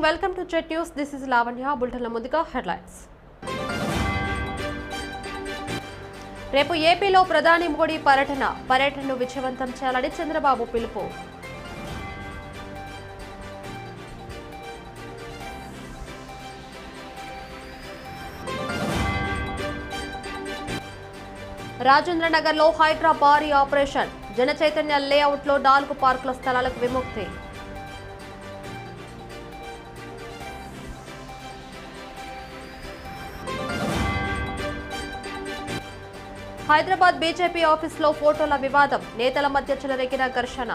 Morning welcome to jet news this is Lavanya బుల్టన్ల ముందుగా headlines రేపు ఏపీలో ప్రధాని మోడీ పర్యటన పర్యటనను విజయవంతం చేయాలని చంద్రబాబు పిలుపు. రాజేంద్రనగర్లో హైడ్రా భారీ ఆపరేషన్. జన చైతన్య నాలుగు పార్కుల స్థలాలకు విముక్తి. హైదరాబాద్ బీజేపీ ఆఫీసులో ఫోటోల వివాదం నేతల మధ్య చెలరేగిన ఘర్షణ.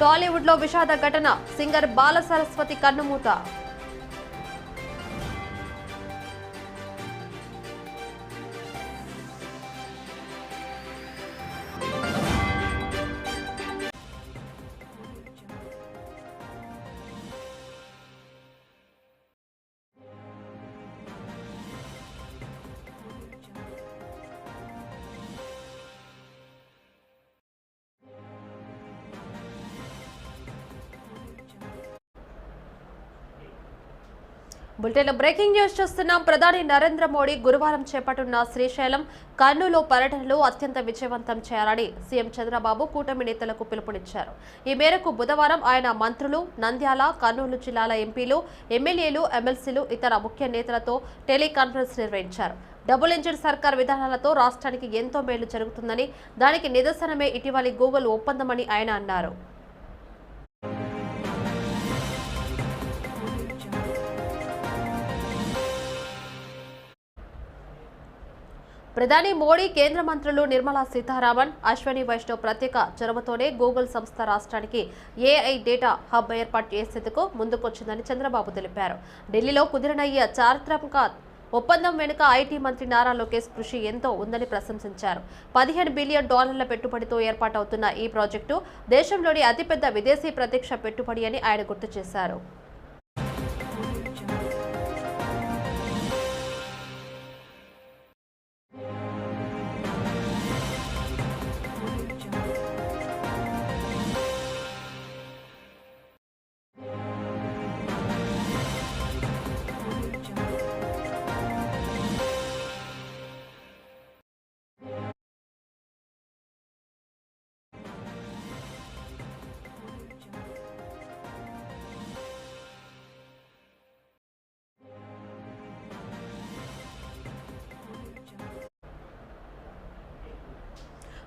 టాలీవుడ్లో విషాద ఘటన సింగర్ బాల సరస్వతి కన్నుమూత. బులెటిన్ బ్రేకింగ్ న్యూస్ చూస్తున్నాం. ప్రధాని నరేంద్ర మోడీ గురువారం చేపట్టున్న శ్రీశైలం కర్నూలు పర్యటనలు అత్యంత విజయవంతం చేయాలని సీఎం చంద్రబాబు కూటమి నేతలకు పిలుపునిచ్చారు. ఈ మేరకు బుధవారం ఆయన మంత్రులు నంద్యాల కర్నూలు జిల్లాల ఎంపీలు ఎమ్మెల్యేలు ఎమ్మెల్సీలు ఇతర ముఖ్య నేతలతో టెలికాన్ఫరెన్స్ నిర్వహించారు. డబుల్ ఇంజిన్ సర్కార్ విధానాలతో రాష్ట్రానికి ఎంతో మేలు జరుగుతుందని దానికి నిదర్శనమే ఇటీవలి గూగుల్ ఒప్పందమని ఆయన అన్నారు. ప్రధాని మోడీ కేంద్ర మంత్రులు నిర్మలా సీతారామన్ అశ్వని వైష్ణవ్ ప్రత్యేక చొరవతోనే గూగుల్ సంస్థ రాష్ట్రానికి ఏఐ డేటా హబ్ ఏర్పాటు చేసేందుకు ముందుకొచ్చిందని చంద్రబాబు తెలిపారు. ఢిల్లీలో కుదిరిన చారిత్రక ఒప్పందం వెనుక ఐటీ మంత్రి నారా లోకేష్ కృషి ఎంతో ఉందని ప్రశంసించారు. పదిహేను బిలియన్ డాలర్ల పెట్టుబడితో ఏర్పాటవుతున్న ఈ ప్రాజెక్టు దేశంలోని అతిపెద్ద విదేశీ ప్రత్యక్ష పెట్టుబడి అని ఆయన గుర్తు చేశారు.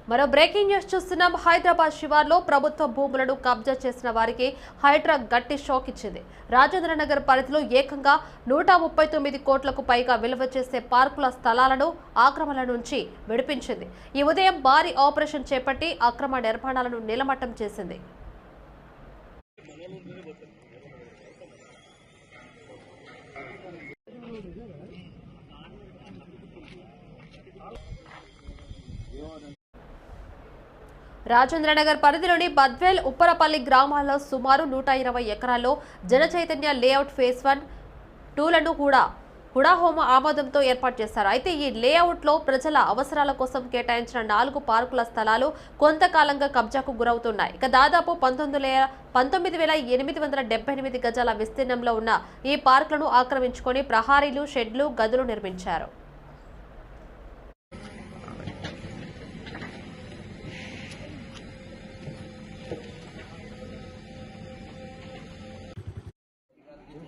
మరో బ్రేకింగ్ న్యూస్ చూస్తున్నాం. హైదరాబాద్ శివార్లో ప్రభుత్వ భూములను కబ్జా చేసిన వారికి హైడ్రా గట్టి షాక్ ఇచ్చింది. రాజేంద్ర నగర్ పరిధిలో ఏకంగా నూట ముప్పై తొమ్మిది కోట్లకు పైగా విలువ చేసే పార్కుల స్థలాలను ఆక్రమణ నుంచి విడిపించింది. ఈ ఉదయం భారీ ఆపరేషన్ చేపట్టి అక్రమ నిర్మాణాలను నిలమట్టం చేసింది. రాజేంద్రనగర్ పరిధిలోని బద్వేల్ ఉప్పరపల్లి గ్రామాల్లో సుమారు నూట ఇరవై ఎకరాల్లో Jana Chaitanya layout phase one టూలను కూడా హుడాహోమ ఆమోదంతో ఏర్పాటు చేశారు. అయితే ఈ లేఅవుట్లో ప్రజల అవసరాల కోసం కేటాయించిన నాలుగు పార్కుల స్థలాలు కొంతకాలంగా కబ్జాకు గురవుతున్నాయి. ఇక దాదాపు పంతొమ్మిది పంతొమ్మిది వేల ఎనిమిది వందల డెబ్బై ఎనిమిది గజాల విస్తీర్ణంలో ఉన్న ఈ పార్కులను ఆక్రమించుకొని ప్రహారీలు షెడ్లు గదులు నిర్మించారు.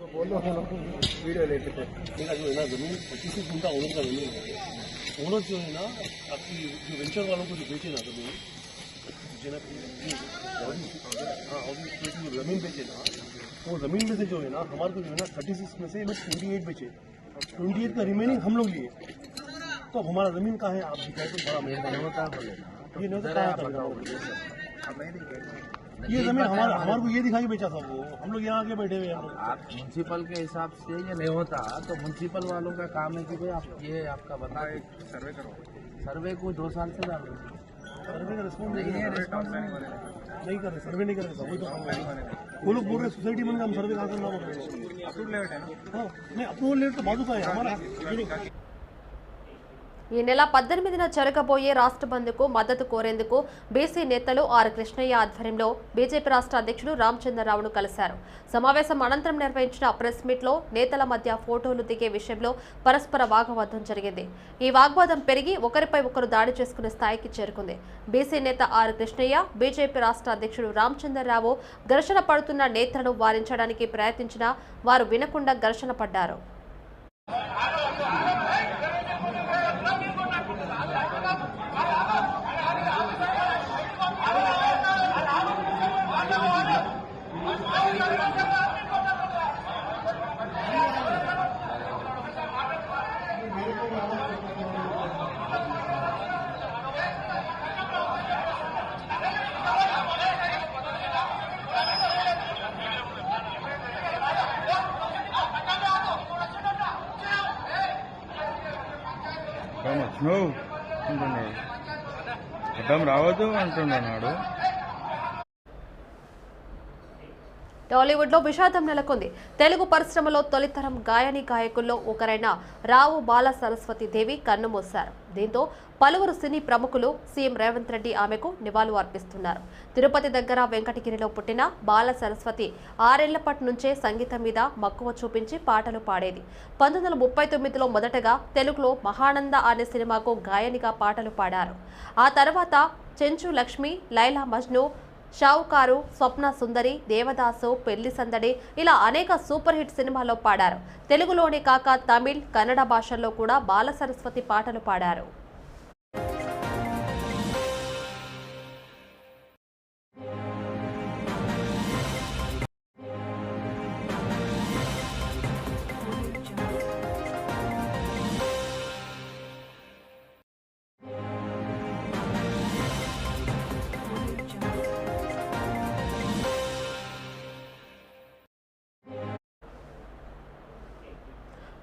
वीडियो लेते थे मेरा जो है ना ज़मीन पच्चीस घंटा ओनर का ज़मीन है। ओनर जो है ना आपकी जो वेंचर वालों को जो बेचे ना ज़मीन जो ना हाँ और इस जो ज़मीन बेचे ना वो ज़मीन में से जो है ना हमारे को जो है ना थर्टी सिक्स में से ट्वेंटी एट बेचे। ट्वेंटी एट का रिमेनिंग हम लोग लिए। तो अब हमारा ज़मीन कहाँ है? आप दिखाए तो बड़ा मेहरबानी। होता है ये नहीं तो कहाँ ये ज़मीन हमारा हमारे को ये दिखाई बेचा था वो। हम लोग यहाँ आके बैठे हुए हैं आप म्यूनसिपल के हिसाब से ये नहीं होता तो म्यूनसिपल वालों का काम है कि भाई आप ये आपका बता सर्वे करो। सर्वे को दो साल से डालो सर्वे का रिस्पॉन्स नहीं नहीं है नहीं कर रहे सर्वे नहीं कर रहे वही तो वो लोग बोल रहे सोसाइटी बन गया हम सर्वे कहाँ करना बोल रहे हैं हाँ नहीं अप्रूवल लेट तो बाजू का है हमारा ఈ నెల పద్దెనిమిదిన జరగబోయే రాష్ట్ర బంద్కు మద్దతు కోరేందుకు బీసీ నేతలు ఆర్ కృష్ణయ్య ఆధ్వర్యంలో బీజేపీ రాష్ట్ర అధ్యక్షుడు రామచంద్రరావును కలిశారు. సమావేశం అనంతరం నిర్వహించిన ప్రెస్ మీట్లో నేతల మధ్య ఫోటోలు దిగే విషయంలో పరస్పర వాగ్వాదం జరిగింది. ఈ వాగ్వాదం పెరిగి ఒకరిపై ఒకరు దాడి చేసుకునే స్థాయికి చేరుకుంది. బీసీ నేత ఆర్ కృష్ణయ్య బీజేపీ రాష్ట్ర అధ్యక్షుడు రామచంద్రరావు ఘర్షణ పడుతున్న నేతలను వారించడానికి ప్రయత్నించినా వారు వినకుండా ఘర్షణ పడ్డారు అడ్డం వచ్చినావు అంటున్నాడు అడ్డం రావద్దు అంటున్నాడు. టాలీవుడ్లో విషాదం నెలకొంది. తెలుగు పరిశ్రమలో తొలితరం గాయని గాయకుల్లో ఒకరైన రావు బాల సరస్వతి దేవి కన్నుమూశారు దీంతో పలువురు సినీ ప్రముఖులు సీఎం రేవంత్ రెడ్డి ఆమెకు నివాళులు అర్పిస్తున్నారు. తిరుపతి దగ్గర వెంకటగిరిలో పుట్టిన బాల సరస్వతి ఆరేళ్ళపాటి నుంచే సంగీతం మీద మక్కువ చూపించి పాటలు పాడేది. పంతొమ్మిది వందల ముప్పై తొమ్మిదిలో మొదటగా తెలుగులో మహానంద అనే సినిమాకు గాయనిగా పాటలు పాడారు. ఆ తర్వాత చెంచు లక్ష్మి లైలా మజ్ను షావుకారు స్వప్న సుందరి దేవదాసు పెళ్ళి సందడి ఇలా అనేక సూపర్ హిట్ సినిమాల్లో పాడారు. తెలుగులోనే కాక తమిళ్ కన్నడ భాషల్లో కూడా బాల సరస్వతి పాటలు పాడారు.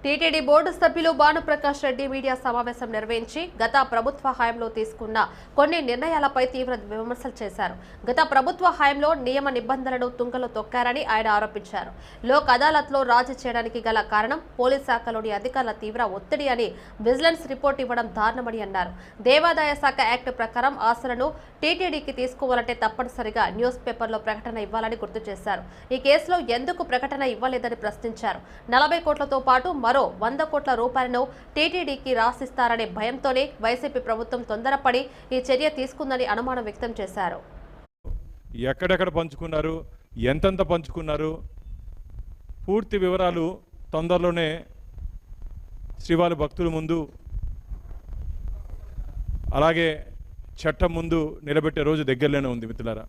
టీటీడీ బోర్డు సభ్యులు భానుప్రకాష్ రెడ్డి మీడియా సమావేశం నిర్వహించి గత ప్రభుత్వ హయాంలో తీసుకున్న కొన్ని నిర్ణయాలపై తీవ్ర విమర్శలు చేశారు. గత ప్రభుత్వ హయాంలో నియమ నిబంధనలను తుంగలో తొక్కారని ఆయన ఆరోపించారు. లోక్ అదాలత్లో రాజీ చేయడానికి గల కారణం పోలీస్ శాఖలోని అధికారుల తీవ్ర ఒత్తిడి అని విజిలెన్స్ రిపోర్ట్ ఇవ్వడం దారుణమని అన్నారు. దేవాదాయ శాఖ యాక్ట్ ప్రకారం ఆస్తులను టీటీడీకి తీసుకోవాలంటే తప్పనిసరిగా న్యూస్ పేపర్లో ప్రకటన ఇవ్వాలని గుర్తు చేశారు. ఈ కేసులో ఎందుకు ప్రకటన ఇవ్వలేదని ప్రశ్నించారు. నలభై కోట్లతో పాటు మరో వంద కోట్ల రూపాయలను టీటీడీకి రాసిస్తారనే భయంతోనే వైసీపీ ప్రభుత్వం తొందరపడి ఈ చర్య తీసుకుందని అనుమానం వ్యక్తం చేశారు. ఎక్కడెక్కడ పంచుకున్నారు ఎంతెంత పంచుకున్నారు పూర్తి వివరాలు తొందరలోనే శ్రీవారి భక్తుల ముందు అలాగే చట్టం ముందు నిలబెట్టే రోజు దగ్గరలోనే ఉంది మిత్రులారా.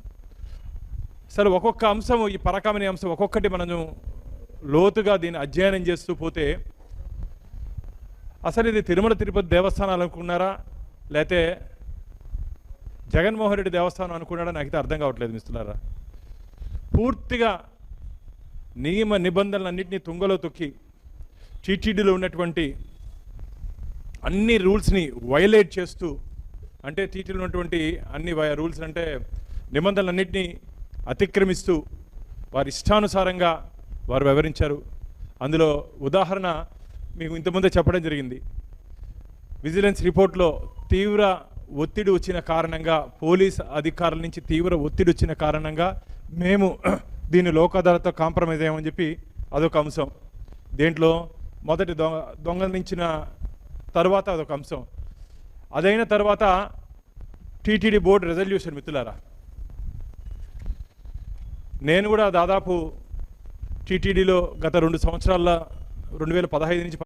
సరే ఒక్కొక్క అంశం ఈ పరకామని అంశం ఒక్కొక్కటి మనము లోతుగా దీన్ని అధ్యయనం చేస్తూ పోతే అసలు ఇది తిరుమల తిరుపతి దేవస్థానాలు అనుకున్నారా? లేతే జగన్మోహన్ రెడ్డి దేవస్థానం అనుకున్నాడా? నాకైతే అర్థం కావట్లేదు మిస్తున్నారా? పూర్తిగా నియమ నిబంధనలన్నింటినీ తుంగలో తొక్కి టీటీడీలో ఉన్నటువంటి అన్ని రూల్స్ని వైలేట్ చేస్తూ అంటే టీటీలో ఉన్నటువంటి అన్ని రూల్స్ అంటే నిబంధనలన్నింటినీ అతిక్రమిస్తూ వారి ఇష్టానుసారంగా వారు వివరించారు అందులో ఉదాహరణ మీకు ఇంతకుముందే చెప్పడం జరిగింది. విజిలెన్స్ రిపోర్ట్లో తీవ్ర ఒత్తిడి వచ్చిన కారణంగా పోలీస్ అధికారుల నుంచి తీవ్ర ఒత్తిడి వచ్చిన కారణంగా మేము దీన్ని లోకాధారతో కాంప్రమైజ్ అయ్యామని చెప్పి అదొక అంశం. దేంట్లో మొదటి దొంగ దొంగలించిన తర్వాత అదొక అంశం. అదైన తర్వాత టీటీడీ బోర్డు రెజల్యూషన్ మిత్రులారా. నేను కూడా దాదాపు టీటీడీలో గత రెండు సంవత్సరాల రెండు వేల పదహైదు నుంచి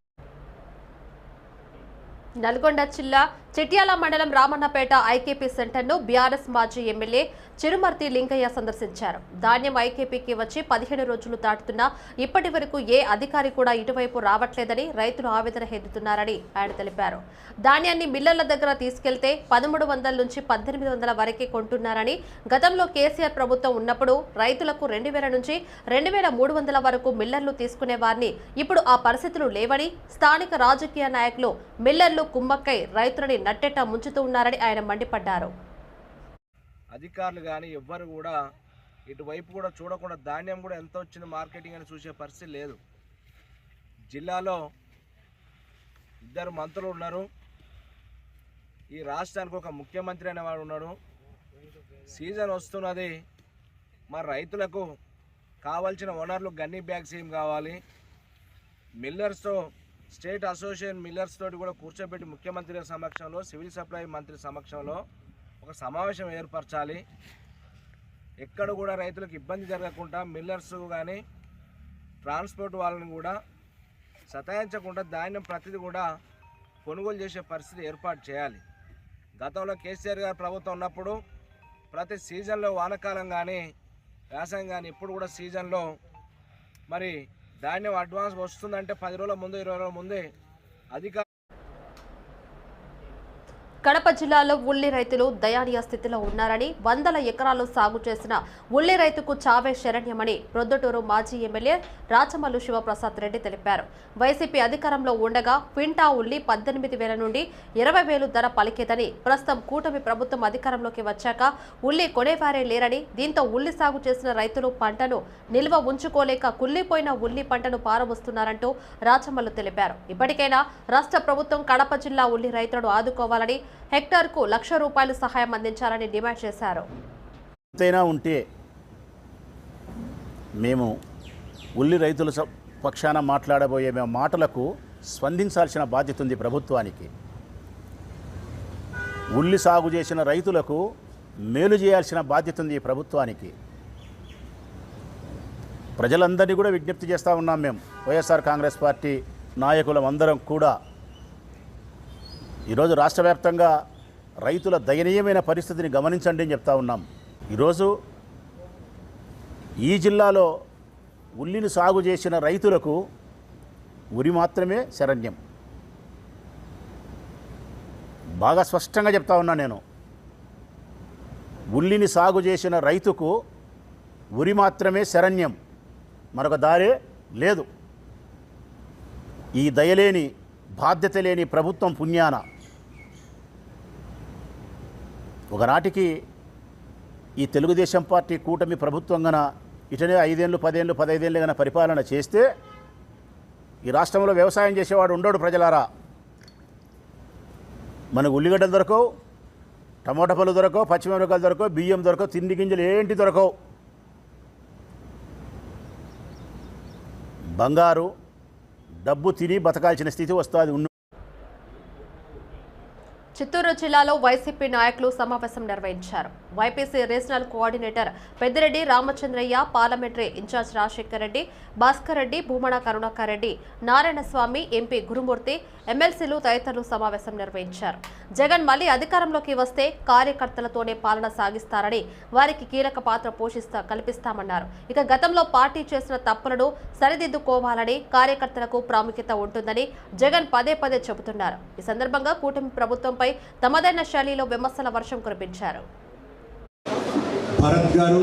నల్గొండ జిల్లా చిట్యాల మండలం రామన్నపేట ఐకేపీ సెంటర్ను బీఆర్ఎస్ మాజీ ఎమ్మెల్యే చిరుమర్తి లింగయ్య సందర్శించారు. ధాన్యం ఐకేపీకి వచ్చి పదిహేను రోజులు దాటుతున్నా ఇప్పటి వరకు ఏ అధికారి కూడా ఇటువైపు రావట్లేదని రైతులు ఆవేదన హెద్దుతున్నారని ఆయన తెలిపారు. ధాన్యాన్ని మిల్లర్ల దగ్గర తీసుకెళ్తే పదమూడు వందల నుంచి పద్దెనిమిది వందల వరకే కొంటున్నారని గతంలో కేసీఆర్ ప్రభుత్వం ఉన్నప్పుడు రైతులకు రెండు వేల నుంచి రెండు వేల మూడు వందల వరకు మిల్లర్లు తీసుకునేవారిని ఇప్పుడు ఆ పరిస్థితులు లేవని స్థానిక రాజకీయ నాయకులు మిల్లర్లు కుమ్మక్కై రైతులని నట్టెట్ట ముంచుతూ ఉన్నారని ఆయన మండిపడ్డారు. అధికారులు కానీ ఎవ్వరు కూడా ఇటువైపు కూడా చూడకుండా ధాన్యం కూడా ఎంత వచ్చింది మార్కెటింగ్ అని చూసే పరిస్థితి లేదు. జిల్లాలో ఇద్దరు మంత్రులు ఉన్నారు. ఈ రాష్ట్రానికి ఒక ముఖ్యమంత్రి అనేవాడు ఉన్నాడు. సీజన్ వస్తున్నది. మా రైతులకు కావాల్సిన వనరులు గన్నీ బ్యాగ్స్ ఏం కావాలి. మిల్లర్స్తో స్టేట్ అసోసియేషన్ మిల్లర్స్ తోటి కూడా కూర్చోబెట్టి ముఖ్యమంత్రి సమక్షంలో సివిల్ సప్లై మంత్రి సమక్షంలో ఒక సమావేశం ఏర్పరచాలి. ఎక్కడ కూడా రైతులకు ఇబ్బంది జరగకుండా మిల్లర్స్ కానీ ట్రాన్స్పోర్ట్ వాళ్ళని కూడా సతాయించకుండా ధాన్యం ప్రతిదీ కూడా కొనుగోలు చేసే పరిస్థితి ఏర్పాటు చేయాలి. గతంలో కేసీఆర్ గారు ప్రభుత్వం ఉన్నప్పుడు ప్రతి సీజన్లో వానకాలం కానీ వ్యవసాయం కానీ ఇప్పుడు కూడా సీజన్లో మరి ధాన్యం అడ్వాన్స్ వస్తుందంటే పది రోజుల ముందు ఇరవై రోజుల ముందే అధిక కడప జిల్లాలో ఉల్లి రైతులు దయానీయ స్థితిలో ఉన్నారని వందల ఎకరాలు సాగు చేసిన ఉల్లి రైతుకు చావే శరణ్యమని ప్రొద్దుటూరు మాజీ ఎమ్మెల్యే రాచమల్లు శివప్రసాద్ రెడ్డి తెలిపారు. వైసీపీ అధికారంలో ఉండగా క్వింటా ఉల్లి పద్దెనిమిది వేల నుండి ఇరవై వేలు ధర పలికేదని ప్రస్తుతం కూటమి ప్రభుత్వం అధికారంలోకి వచ్చాక ఉల్లి కొనేవారే లేరని దీంతో ఉల్లి సాగు చేసిన రైతులు పంటను నిల్వ ఉంచుకోలేక కుల్లిపోయిన ఉల్లి పంటను పారబోస్తున్నారంటూ రాచమల్లు తెలిపారు. ఇప్పటికైనా రాష్ట్ర ప్రభుత్వం కడప జిల్లా ఉల్లి రైతులను ఆదుకోవాలని హెక్టార్కు లక్ష రూపాయలు సహాయం అందించాలని డిమాండ్ చేశారు. ఎంతైనా ఉంటే మేము ఉల్లి రైతుల పక్షాన మాట్లాడబోయే మేము మాటలకు స్పందించాల్సిన బాధ్యత ఉంది ప్రభుత్వానికి. ఉల్లి సాగు చేసిన రైతులకు మేలు చేయాల్సిన బాధ్యత ఉంది ఈ ప్రభుత్వానికి. ప్రజలందరినీ కూడా విజ్ఞప్తి చేస్తూ ఉన్నాం మేము. వైఎస్ఆర్ కాంగ్రెస్ పార్టీ నాయకులం అందరం కూడా ఈరోజు రాష్ట్ర వ్యాప్తంగా రైతుల దయనీయమైన పరిస్థితిని గమనించండి అని చెప్తా ఉన్నాం. ఈరోజు ఈ జిల్లాలో ఉల్లిని సాగు చేసిన రైతులకు ఉరి మాత్రమే శరణ్యం. బాగా స్పష్టంగా చెప్తా ఉన్నా నేను. ఉల్లిని సాగు చేసిన రైతుకు ఉరి మాత్రమే శరణ్యం. మరొక దారే లేదు. ఈ దయలేని బాధ్యత లేని ప్రభుత్వం పుణ్యాన. ఒకనాటికి ఈ తెలుగుదేశం పార్టీ కూటమి ప్రభుత్వం గన ఇటనే ఐదేళ్ళు పదేళ్ళు పదైదేళ్ళు గన పరిపాలన చేస్తే ఈ రాష్ట్రంలో వ్యవసాయం చేసేవాడు ఉండడు ప్రజలారా. మనకు ఉల్లిగడ్డలు దొరకవు టమోటా పళ్ళు దొరకవు పచ్చిమిరపకాయలు దొరకవు బియ్యం దొరకవు తిండి గింజలు ఏంటి దొరకవు. బంగారు డబ్బు తిని బతకాల్సిన స్థితి వస్తుంది. చిత్తూరు జిల్లాలో వైసీపీ నాయకులు సమావేశం నిర్వహించారు. YPC regional coordinator Peddireddy Ramachandraiah parliamentary incharge Rajasekhar Reddy Bhaskar Reddy Bhumana Karunakar Reddy Narayanaswamy MP Gurumurthy ఎమ్మెల్సీలు తదితరులు సమావేశం నిర్వహించారు. జగన్ మళ్ళీ అధికారంలోకి వస్తే కార్యకర్తలతోనే పాలన సాగిస్తారని వారికి కీలక పాత్ర పోషిస్తా కల్పిస్తామన్నారు. ఇక గతంలో పార్టీ చేసిన తప్పులను సరిదిద్దుకోవాలని కార్యకర్తలకు ప్రాముఖ్యత ఉంటుందని జగన్ పదే పదే చెబుతున్నారు. ఈ సందర్భంగా కూటమి ప్రభుత్వంపై తమదైన శైలిలో విమర్శల వర్షం కురిపించారు. భరత్ గారు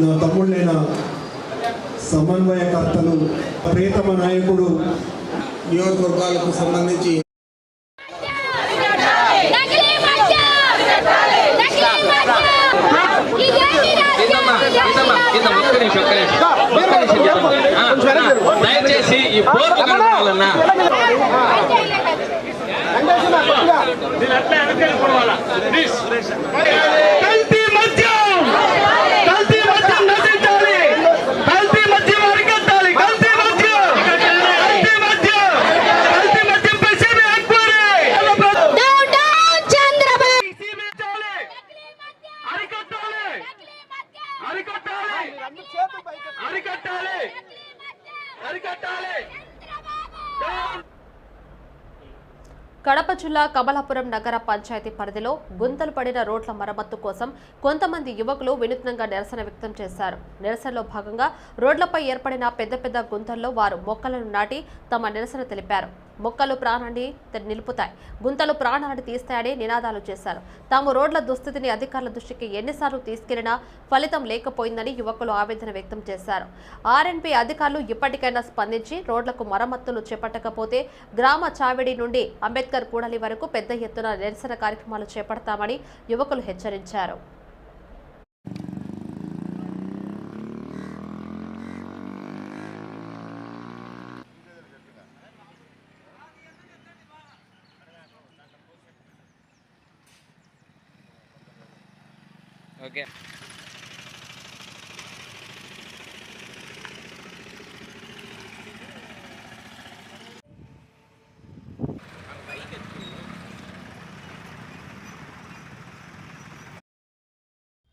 నా తమ్ముళ్ళైన సమన్వయకర్తలు ప్రియతమ నాయకుడు నియోజకవర్గాలకు సంబంధించి నకిలీ మద్యం నకిలీ మద్యం ఇదేంటి దయచేసి ఈ బోర్డు కనుక్కోవాలన్నా కడప జిల్లా కమలాపురం నగర పంచాయతీ పరిధిలో గుంతలు పడిన రోడ్ల మరమ్మత్తు కోసం కొంతమంది యువకులు వినూత్నంగా నిరసన వ్యక్తం చేశారు. నిరసనలో భాగంగా రోడ్లపై ఏర్పడిన పెద్ద పెద్ద గుంతల్లో వారు మొక్కలను నాటి తమ నిరసన తెలిపారు. మొక్కలు ప్రాణాన్ని నిలుపుతాయి. గుంతలు ప్రాణాన్ని తీస్తాయని నినాదాలు చేశారు. తాము రోడ్ల దుస్థితిని అధికారుల దృష్టికి ఎన్నిసార్లు తీసుకెళ్ళినా ఫలితం లేకపోయిందని యువకులు ఆవేదన వ్యక్తం చేశారు. ఆర్ఎన్పి అధికారులు ఇప్పటికైనా స్పందించి రోడ్లకు మరమ్మతులు చేపట్టకపోతే గ్రామ చావిడి నుండి అంబేద్కర్ కూడలి వరకు పెద్ద ఎత్తున నిరసన కార్యక్రమాలు చేపడతామని యువకులు హెచ్చరించారు. ఓకే.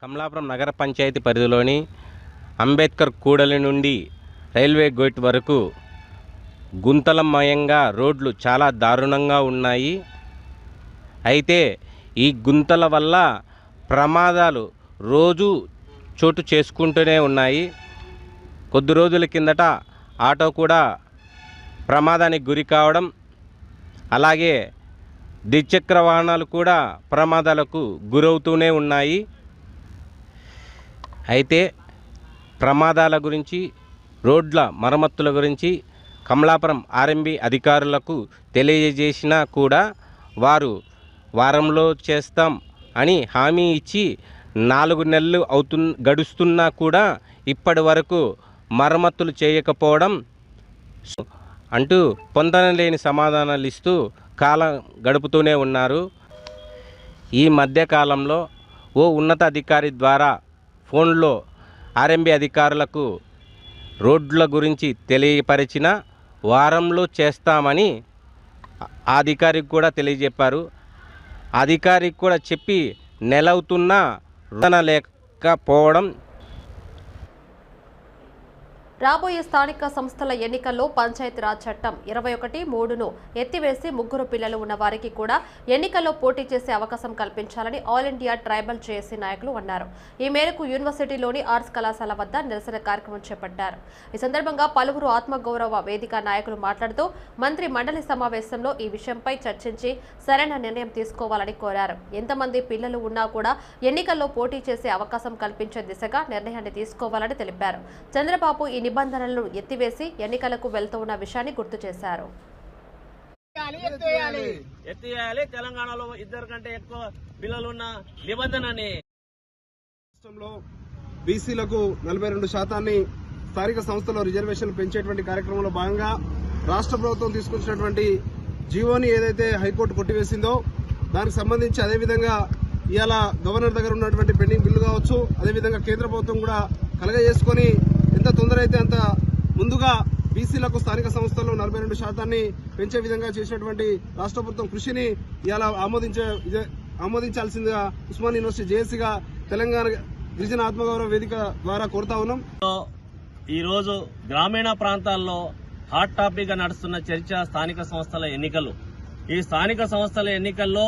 కమలాపురం నగర పంచాయతీ పరిధిలోని అంబేద్కర్ కూడలి నుండి రైల్వే గేట్ వరకు గుంతలమయంగా రోడ్లు చాలా దారుణంగా ఉన్నాయి. అయితే ఈ గుంతల వల్ల ప్రమాదాలు రోజు చోటు చేసుకుంటూనే ఉన్నాయి. కొద్ది రోజుల కిందట ఆటో కూడా ప్రమాదానికి గురి కావడం అలాగే ద్విచక్ర వాహనాలు కూడా ప్రమాదాలకు గురవుతూనే ఉన్నాయి. అయితే ప్రమాదాల గురించి రోడ్ల మరమ్మతుల గురించి కమలాపురం ఆర్ఎంబి అధికారులకు తెలియజేసినా కూడా వారు వారంలో చేస్తాం అని హామీ ఇచ్చి నాలుగు నెలలు అవుతు గడుస్తున్నా కూడా ఇప్పటి వరకు మరమ్మతులు చేయకపోవడం అంటూ పొందనలేని సమాధానాలు ఇస్తూ కాలం గడుపుతూనే ఉన్నారు. ఈ మధ్యకాలంలో ఓ ఉన్నతాధికారి ద్వారా ఫోన్లో ఆర్ఎంబి అధికారులకు రోడ్ల గురించి తెలియపరిచిన వారంలో చేస్తామని ఆ అధికారికి కూడా తెలియజెప్పారు. అధికారికి కూడా చెప్పి నెలవుతున్నా లేకపోవడం రాబోయే స్థానిక సంస్థల ఎన్నికల్లో పంచాయతీరాజ్ చట్టం ఇరవై ఒకటి మూడును ఎత్తివేసి ముగ్గురు పిల్లలు ఉన్న వారికి కూడా ఎన్నికల్లో పోటీ చేసే అవకాశం కల్పించాలని ఆల్ ఇండియా ట్రైబల్ జేఏసీ నాయకులు అన్నారు. ఈ మేరకు యూనివర్సిటీలోని ఆర్ట్స్ కళాశాల వద్ద నిరసన కార్యక్రమం చేపట్టారు. ఈ సందర్భంగా పలువురు ఆత్మగౌరవ వేదిక నాయకులు మాట్లాడుతూ మంత్రి మండలి సమావేశంలో ఈ విషయంపై చర్చించి సరైన నిర్ణయం తీసుకోవాలని కోరారు. ఎంతమంది పిల్లలు ఉన్నా కూడా ఎన్నికల్లో పోటీ చేసే అవకాశం కల్పించే దిశగా నిర్ణయాన్ని తీసుకోవాలని తెలిపారు. చంద్రబాబు ఈ నిబంధనలను ఎత్తివేసి ఎన్నికలకు వెళ్తూ ఉన్న విషయాన్ని గుర్తు చేశారు. ఎత్తివేయాలి తెలంగాణలో ఇద్దరు కంటే ఎక్కువ పిల్లలు ఉన్న నిబంధనని. రాష్ట్రంలో బీసీలకు నలభై రెండు శాతాన్ని స్థానిక సంస్థలో రిజర్వేషన్లు పెంచేటువంటి కార్యక్రమంలో భాగంగా రాష్ట్ర ప్రభుత్వం తీసుకొచ్చినటువంటి జీవోని ఏదైతే హైకోర్టు కొట్టివేసిందో దానికి సంబంధించి అదేవిధంగా ఇవాళ గవర్నర్ దగ్గర ఉన్నటువంటి పెండింగ్ బిల్లు కావచ్చు అదేవిధంగా కేంద్ర ప్రభుత్వం కూడా కలగజేసుకొని ఎంత తొందర అయితే అంత ముందుగా బీసీలకు స్థానిక సంస్థల్లో నలభై రెండు శాతాన్ని పెంచే విధంగా చేసినటువంటి రాష్ట్ర ప్రభుత్వం కృషిని ఇలా ఆమోదించే ఆమోదించాల్సిందిగా ఉస్మాన్ యూనివర్సిటీ జేఏసీగా తెలంగాణ గిరిజన ఆత్మగౌరవ వేదిక ద్వారా కోరుతా ఉన్నాం. ఈరోజు గ్రామీణ ప్రాంతాల్లో హాట్ టాపిక్గా నడుస్తున్న చర్చ స్థానిక సంస్థల ఎన్నికలు. ఈ స్థానిక సంస్థల ఎన్నికల్లో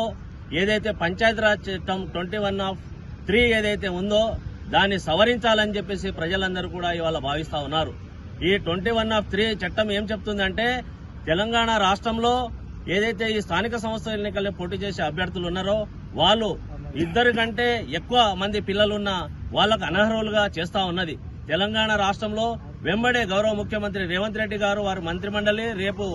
ఏదైతే పంచాయతీరాజ్ చట్టం ట్వంటీ వన్ ఆఫ్ త్రీ ఏదైతే ఉందో దాన్ని సవరించాలని చెప్పేసి ప్రజలందరూ కూడా ఇవాళ భావిస్తా ఉన్నారు. ఈ ట్వంటీ వన్ ఆఫ్ త్రీ చట్టం ఏం చెప్తుందంటే తెలంగాణ రాష్ట్రంలో ఏదైతే ఈ స్థానిక సంస్థల ఎన్నికల్లో పోటీ చేసే అభ్యర్థులు ఉన్నారో వాళ్ళు ఇద్దరు కంటే ఎక్కువ మంది పిల్లలున్న వాళ్ళకు అనర్హులుగా చేస్తా ఉన్నది. తెలంగాణ రాష్ట్రంలో వెంబడే గౌరవ ముఖ్యమంత్రి రేవంత్ రెడ్డి గారు వారి మంత్రిమండలి రేపు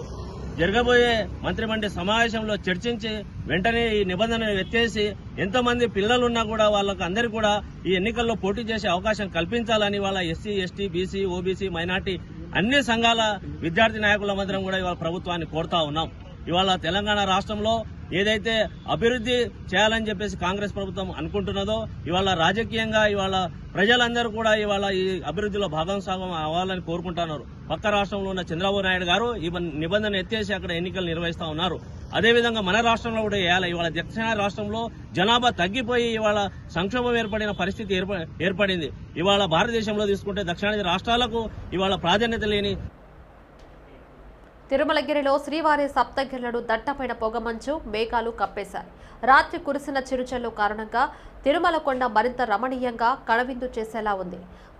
జరగబోయే మంత్రిమండలి సమావేశంలో చర్చించి వెంటనే ఈ నిబంధనను ఎత్తేసి ఎంతమంది పిల్లలున్నా కూడా వాళ్ళకు అందరికీ కూడా ఈ ఎన్నికల్లో పోటీ చేసే అవకాశం కల్పించాలని వాళ్ళ SC ST BC OBC minority అన్ని సంఘాల విద్యార్థి నాయకుల మందిరం కూడా ఇవాళ ప్రభుత్వాన్ని కోరుతా ఉన్నాం. ఇవాళ తెలంగాణ రాష్ట్రంలో ఏదైతే అభివృద్ధి చేయాలని చెప్పేసి కాంగ్రెస్ ప్రభుత్వం అనుకుంటున్నదో ఇవాళ రాజకీయంగా ఇవాళ ప్రజలందరూ కూడా ఇవాళ ఈ అభివృద్ధిలో భాగస్వామ్యం అవ్వాలని కోరుకుంటున్నారు. పక్క రాష్ట్రంలో ఉన్న చంద్రబాబు నాయుడు గారు ఈ నిబంధన ఎత్తేసి అక్కడ ఎన్నికలు నిర్వహిస్తా ఉన్నారు. అదేవిధంగా మన రాష్ట్రంలో కూడా వేయాలి ఇవాళ దక్షిణ రాష్ట్రంలో జనాభా తగ్గిపోయి ఇవాళ సంక్షోభం ఏర్పడిన పరిస్థితి ఏర్పడింది. ఇవాళ భారతదేశంలో తీసుకుంటే దక్షిణాది రాష్ట్రాలకు ఇవాళ ప్రాధాన్యత లేని తిరుమలగిరిలో శ్రీవారి సప్తగిరులను దట్టమైన పొగమంచు మేఘాలు కప్పేశాయి. రాత్రి కురిసిన చిరుచల్లు కారణంగా తిరుమల కొండ మరింత రమణీయంగా కడవిందు చేసేలా ఉంది.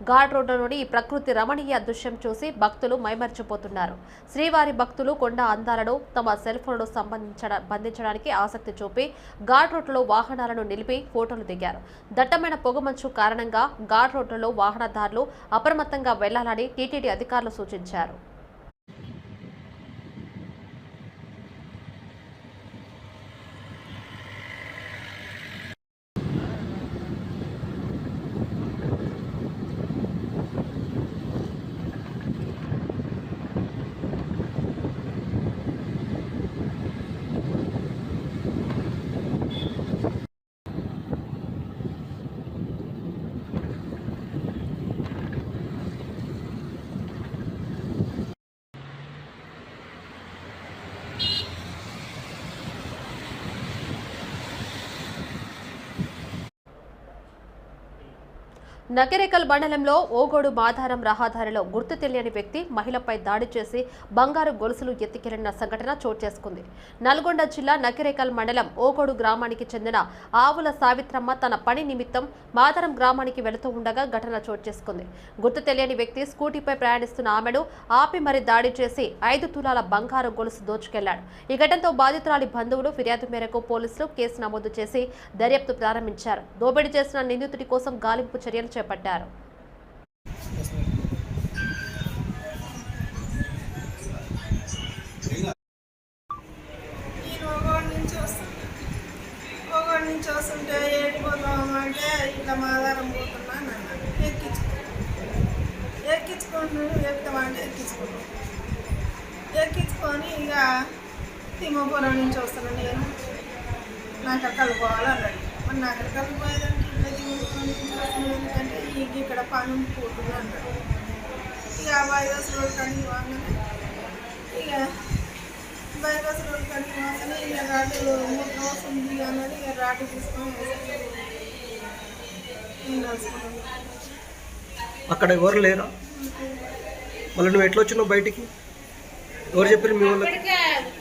ఘాట్ రోడ్డులోని ఈ ప్రకృతి రమణీయ దృశ్యం చూసి భక్తులు మైమర్చిపోతున్నారు. శ్రీవారి భక్తులు కొండ అందాలను తమ సెల్ఫోన్లో ఫోన్లో బంధించడానికి ఆసక్తి చూపి ఘాట్ రోడ్డులో వాహనాలను నిలిపి ఫోటోలు దిగారు. దట్టమైన పొగమంచు కారణంగా ఘాట్ రోడ్లలో వాహనదారులు అప్రమత్తంగా వెళ్ళాలని టీటీడీ అధికారులు సూచించారు. నకిరేకల్ మండలంలో ఓగోడు మాధారం రహదారిలో గుర్తు తెలియని వ్యక్తి మహిళపై దాడి చేసి బంగారు గొలుసులు ఎత్తికెళ్ళిన సంఘటన చోటు చేసుకుంది. నల్గొండ జిల్లా నకిరేకల్ మండలం ఓగోడు గ్రామానికి చెందిన ఆవుల సావిత్రమ్మ తన పని నిమిత్తం మాధారం గ్రామానికి వెళుతూ ఉండగా ఘటన చోటు చేసుకుంది. గుర్తు తెలియని వ్యక్తి స్కూటీపై ప్రయాణిస్తున్న ఆమెను ఆపి మరి దాడి చేసి ఐదు తులాల బంగారు గొలుసు దోచుకెళ్ళాడు. ఈ ఘటనతో బాధితురాలి బంధువులు ఫిర్యాదు మేరకు పోలీసులు కేసు నమోదు చేసి దర్యాప్తు ప్రారంభించారు. దోపిడీ చేసిన నిందితుడి కోసం గాలింపు చర్యలు చేపట్టారు నేను ఒకటి నుంచి వస్తున్నా నుంచి వస్తుంటే ఏడిపోతాం అంటే ఇట్లా మాదారం పోతున్నా అన్నాడు ఎక్కించుకో ఎక్కించుకుంటున్నాడు. ఎక్కుతామంటే ఎక్కించుకున్నాను ఎక్కించుకొని ఇక తిమ్మపురం నుంచి వస్తున్నాను నేను నాకు అక్కడికి పోవాలన్నాడు. మరి నాకు అక్కడికి పోయేదంటే ఇట్లా తిమ్మపురం నుంచి వస్తున్నాను ఎందుకంటే ఇక ఇక్కడ పని పోతుంది అన్నాడు ఇక ఆ వైరస్ రోడ్ కడిగి వాగానే ఇక వైరస్ రోడ్ కడిగి వాగానే ఇక రాటు మూడు రోజు ఉంది అన్నది ఇక రాటు తీసుకొని అక్కడ ఎవరు లేరా? మళ్ళీ నువ్వు ఎట్లా వచ్చినావు బయటికి? ఎవరు చెప్పారు మీ వాళ్ళకి?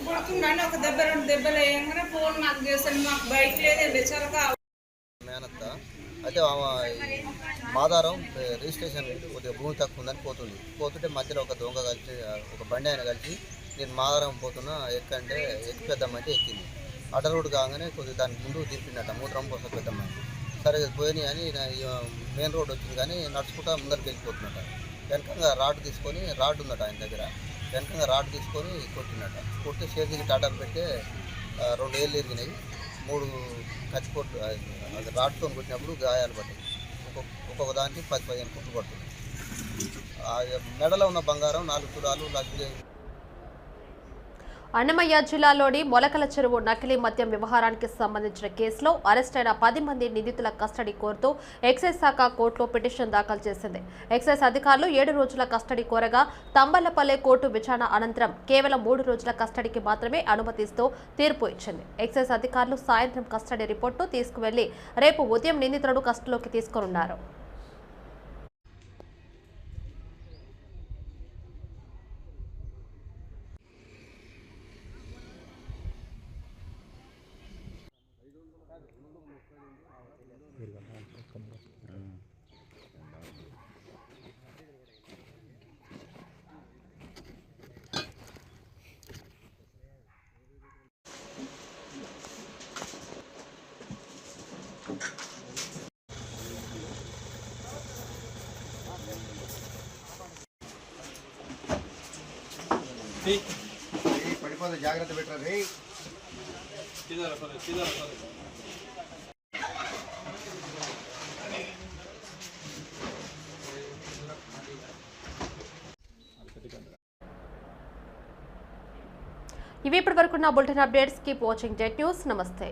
కొడుతున్నాను ఒక దెబ్బ రెండు దెబ్బలు వేయంగానే ఫోన్ నాకు చేస్తాను మాకు బైక్ లేదే బెచ్చరక మేనత్త అయితే ఆమె మాదారం రిజిస్ట్రేషన్ కొద్దిగా భూమి తక్కువ ఉందని పోతుంది. పోతుంటే మధ్యలో ఒక దొంగ కలిసి ఒక బండి ఆయన కలిసి నేను మాదారం పోతున్నా ఎక్కంటే ఎక్కి పెద్దమ్మంటే ఎక్కింది. అడ్డ రోడ్డు కాగానే కొద్దిగా దాని ముందు దింపిండట మూత్రం కోసం పెద్దమ్మాయి సరే పోయినాయి అని మెయిన్ రోడ్ వచ్చింది కానీ నడుచుకుంటా ముందరికి వెళ్ళిపోతున్నట వెనకంగా రాడ్ తీసుకొని రాడ్ ఉందట ఆయన దగ్గర. వెనకంగా రాడ్ తీసుకొని కొట్టినట కొట్టి చేతికి టాటాలు పెడితే రెండు ఏళ్ళు ఎరిగినాయి మూడు కత్తిపోట్లు అది రాడ్తో కొట్టినప్పుడు గాయాలు పడ్డాయి. ఒక్కొక్క ఒక్కొక్క దానికి పది పదిహేను కుట్లు పడుతుంది ఆ మెడలో ఉన్న బంగారం నాలుగు తులాలు లక్షలు అన్నమయ్య జిల్లాలోని మొలకల చెరువు నకిలీ మద్యం వ్యవహారానికి సంబంధించిన కేసులో అరెస్ట్ అయిన పది మంది నిందితుల కస్టడీ కోరుతూ ఎక్సైజ్ శాఖ కోర్టులో పిటిషన్ దాఖలు చేసింది. ఎక్సైజ్ అధికారులు ఏడు రోజుల కస్టడీ కోరగా తంబళ్ళపల్లె కోర్టు విచారణ అనంతరం కేవలం మూడు రోజుల కస్టడీకి మాత్రమే అనుమతిస్తూ తీర్పు ఇచ్చింది. ఎక్సైజ్ అధికారులు సాయంత్రం కస్టడీ రిపోర్టును తీసుకువెళ్ళి రేపు ఉదయం నిందితులను కస్టడీలోకి తీసుకోనున్నారు. పడిపోతే జాగ్రత్త పెట్టారు రే? ఇవి ఇప్పటి వరకు నా bulletin updates. Keep watching jet news. నమస్తే.